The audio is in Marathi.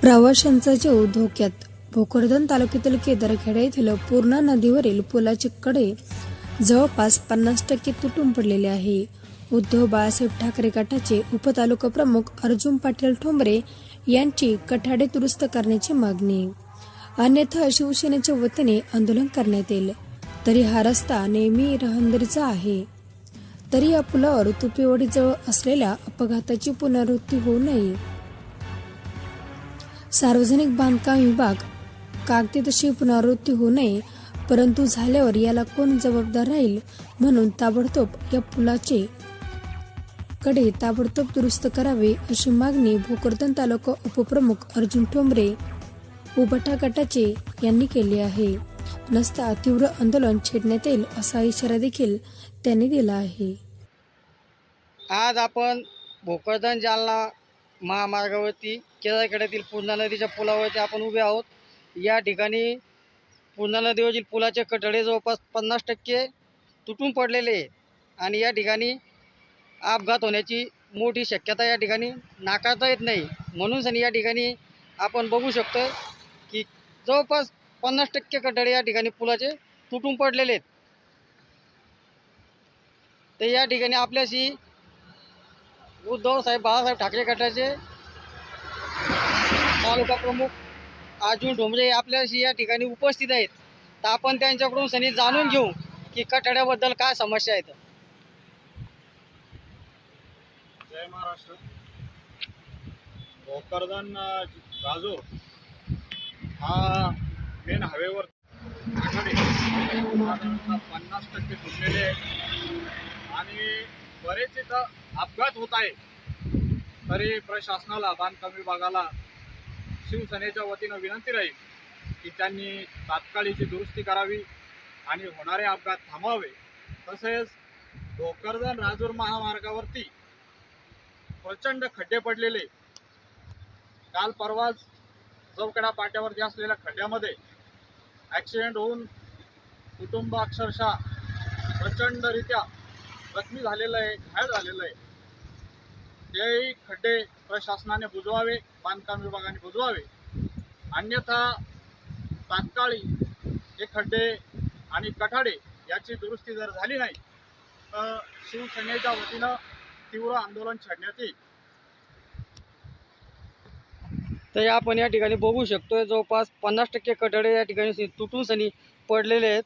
प्रवाशांचा जीव धोक्यात. भोकरदन तालुक्यातील केदारखेडा येथील पूर्णा नदीवरील पुलाचे कडे जवळपास पन्नास टक्के तुटून पडलेले आहे. उद्धव बाळासाहेब ठाकरे गटाचे उपतालुका प्रमुख अर्जुन पाटील ठोंबरे यांची कठाडे दुरुस्त करण्याची मागणी. अन्यथा शिवसेनेच्या वतीने आंदोलन करण्यात येईल. तरी हा रस्ता नेहमी रहंदरीचा आहे. तरी या पुलावर तुपेवाडीजवळ असलेल्या अपघाताची पुनरावृत्ती होऊ नये. सार्वजनिक बांधकाम विभाग कागदी तशी पुनरावृत्ती होऊ नये परंतु झाल्यावर याला कोण जबाबदार राहील म्हणून ताबडतोब या पुलाचे कडे ताबडतोब दुरुस्त करावे अशी मागणी भोकरदन तालुका उपप्रमुख अर्जुन ठोंबरे उबटा गटाचे यांनी केली आहे. नसता तीव्र आंदोलन छेडण्यात येईल असा इशारा देखील त्यांनी दिला आहे. आज आपण भोकरदन जालना महामार्गावरती केरळखेड्यातील पूर्णा नदीच्या पुलावरती आपण उभे आहोत. या ठिकाणी पूर्णा नदीवरील पुलाचे कठडे जवळपास पन्नास टक्के तुटून पडलेले आहे आणि या ठिकाणी अपघात होण्याची मोठी शक्यता या ठिकाणी नाकारता येत नाही. म्हणून सनी या ठिकाणी आपण बघू शकतो की जवळपास पन्नास टक्के कठडे या ठिकाणी पुलाचे तुटून पडलेले आहेत. तर या ठिकाणी आपल्याशी उद्धव साहेब बाळासाहेब ठाकरे गटाचे तालुका प्रमुख अर्जुन ढोंबरे आपल्याशी या ठिकाणी उपस्थित आहेत. तर आपण त्यांच्याकडून सनी जाणून घेऊ की कठड्याबद्दल काय समस्या आहेत. जय महाराष्ट्र. भोकरदन राजूर हा मेन हवेवर पन्नास टक्के तुटलेले आणि बरेच इथं अपघात होत आहे. तरी प्रशासनाला बांधकाम विभागाला शिवसेनेच्या वतीनं विनंती राहील की त्यांनी तात्काळीची दुरुस्ती करावी आणि होणारे अपघात थांबवावे. तसेच भोकरदन राजूर महामार्गावरती प्रचंड खड्डे पडलेले. काल परवाच चौकडा पाट्यावरती असलेल्या खड्ड्यामध्ये ॲक्सिडेंट होऊन कुटुंब अक्षरशः प्रचंडरित्या जखमी झालेलं आहे घायल झालेलं आहे. तेही खड्डे प्रशासनाने बुजवावे बांधकाम विभागाने बुजवावे. अन्यथा तात्काळी हे खड्डे आणि कठाडे याची दुरुस्ती जर झाली नाही तर शिवसेनेच्या वतीनं तीव्र आंदोलन छेडण्यात येईल. तर आपण या ठिकाणी बघू शकतोय जवळपास पन्नास टक्के कठडे या ठिकाणी तुटून सनी पडलेले आहेत.